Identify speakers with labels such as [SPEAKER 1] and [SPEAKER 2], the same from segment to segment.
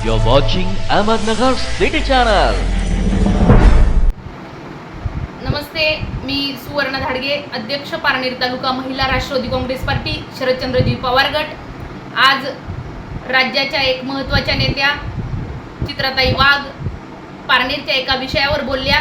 [SPEAKER 1] You're watching Ahmednagar City Channel.
[SPEAKER 2] नमस्ते मी सुवर्ण धाडगे अध्यक्ष पारनेर तालुका महिला राष्ट्रवादी काँग्रेस पार्टी शरदचंद्रजी पवार गट आज राज्याच्या एक महत्त्वाच्या नेत्या चित्राताई वाघ पारनेरच्या एका विषयावर बोलल्या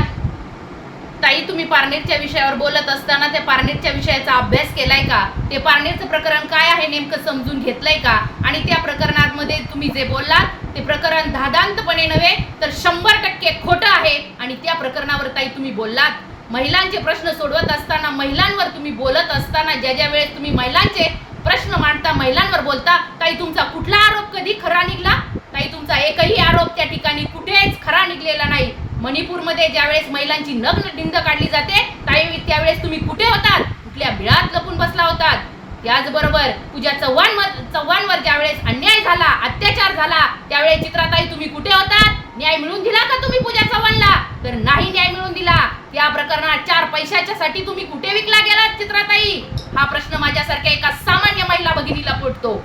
[SPEAKER 2] ताई तुम्ही पारनेरच्या विषयावर बोलत असताना त्या पारनेरच्या विषयाचा अभ्यास केलाय का? ते पारनेरचं प्रकरण काय आहे नेमकं समजून घेतलंय का? आणि त्या प्रकरणामध्ये तुम्ही जे बोललात ते प्रकरण धादांतपणे नव्हे तर शंभर टक्के खोटं आहे. आणि त्या प्रकरणावर ताई तुम्ही बोललात. महिलांचे प्रश्न सोडवत असताना महिलांवर तुम्ही बोलत असताना ज्या ज्या वेळेस तुम्ही महिलांचे प्रश्न मांडता महिलांवर बोलता ताई तुमचा कुठला आरोप कधी खरा निघला ताई तुमचा एकही आरोप त्या ठिकाणी कुठेच खरा निघलेला नाही मणिपूरमध्ये ज्यावेळेस महिलांची नग्न ढिंद काढली जाते ताई त्यावेळेस तुम्ही कुठे होतात? कुठल्या बिळात लपून बसला होतात? त्याचबरोबर पूजा चव्हाण चव्हाणवर ज्यावेळेस अन्याय झाला अत्याचार झाला त्यावेळेस चित्राताई तुम्ही कुठे होतात? न्याय मिळून दिला का तुम्ही पूजा चव्हाणला? तर नाही न्याय मिळून दिला. त्या प्रकरणात चार पैशाच्या साठी तुम्ही कुठे विकला गेलात चित्राताई? हा प्रश्न माझ्यासारख्या एका सामान्य महिला भगिनीला पडतो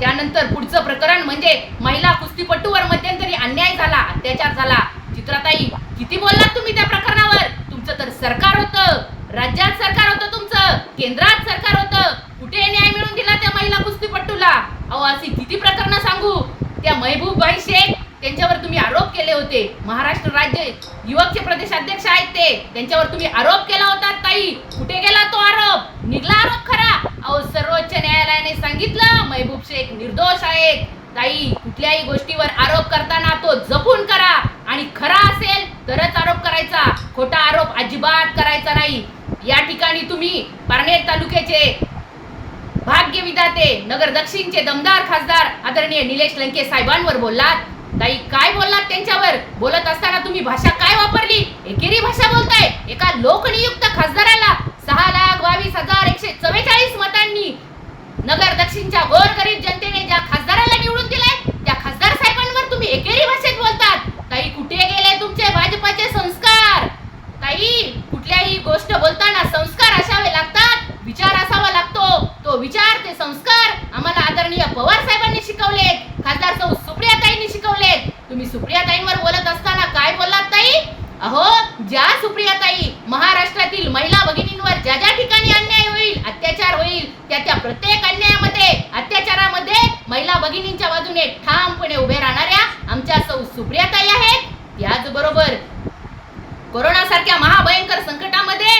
[SPEAKER 2] त्यानंतर पुढचं प्रकरण म्हणजे महिला कुस्तीपटूवर मध्यंतरी अन्याय झाला अत्याचार झाला चित्राताई किती बोललात तुम्ही त्या प्रकरणावर तुमचं तर सरकार होतं राज्यात सरकार होतं तुमचं केंद्रात सरकार होतं. कुठे न्याय मिळवून दिला त्या महिला कुस्तीपट्टूला अहो अशी किती प्रकरण सांगू? त्या महबूबबाई शेख त्यांच्यावर तुम्ही आरोप केले होते. महाराष्ट्र राज्य युवकचे प्रदेशाध्यक्ष आहेत ते. त्यांच्यावर तुम्ही आरोप केला होता ताई. कुठे गेला तो आरोप? निघला आरोप खरा. अहो सर्वोच्च न्यायालयाने सांगितलं महबूब शेख निर्दोष आहेत. ताई कुठल्याही गोष्टीवर आरोप करताना तो जपून करा. आणि खरा असेल तरच आरोप करायचा. खोटा आरोप अजिबात करायचा नाही. या ठिकाणी तुम्ही पारनेर तालुक्याचे भाग्य विधाते नगर दक्षिणचे दमदार खासदार आदरणीय निलेश लंके साहेबांवर बोललात. ताई काय बोललात त्यांच्यावर? बोलत असताना तुम्ही भाषा काय वापरली? एकेरी भाषा बोलताय. एका लोकनियुक्त खासदाराला सहा लाख बावीस हजार एकशे चव्वेचाळीस मतांनी नगर दक्षिणच्या गोरगरीब जनतेने ज्या खासदाराला निवडून दिलंय त्या खासदार साहेबांवर तुम्ही एकेरी भाषेत बोलतात ताई कुठे गेले तुमचे भाजपाचे संस्कार ताई कुठल्याही गोष्ट बोलताना संस्कार असावे लागतात. विचार असावा लागतो. तो विचार ते संस्कार आम्हाला आदरणीय पवार साहेबांनी शिकवलेत खासदार सौ सुप्रियाताईंनी शिकवलेत तुम्ही सुप्रियाताईंवर बोलत असताना काय बोललात ताई? अहो ज्या सुप्रियाताई महाराष्ट्रातील महिला भगिनींवर ज्या ज्या ठिकाणी अन्याय होईल अत्याचार होईल त्या त्या प्रत्येक अन्यायामध्ये अत्याचारामध्ये महिला भगिनींच्या बाजूने ठामपणे उभे राहणाऱ्या आमच्या सौ सुप्रियाताई आहेत. त्याचबरोबर कोरोना सारख्या महाभयंकर संकटामध्ये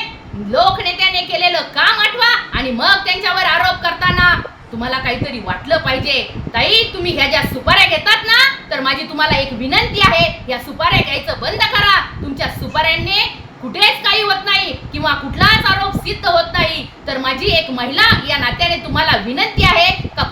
[SPEAKER 2] लोकनेत्याने केलेलं काम आठवा आणि मग त्यांच्यावर आरोप करताना तुम्हाला काहीतरी वाटलं पाहिजे. ताई तुम्ही ह्या ज्या सुपाऱ्या घेतात ना तर माझी तुम्हाला एक विनंती आहे या सुपाऱ्या घ्यायचं बंद करा. तुमच्या सुपाऱ्यांनी कुठेच काही होत नाही किंवा कुठलाच आरोप सिद्ध होत नाही. तर माझी एक महिला या नात्याने तुम्हाला विनंती आहे का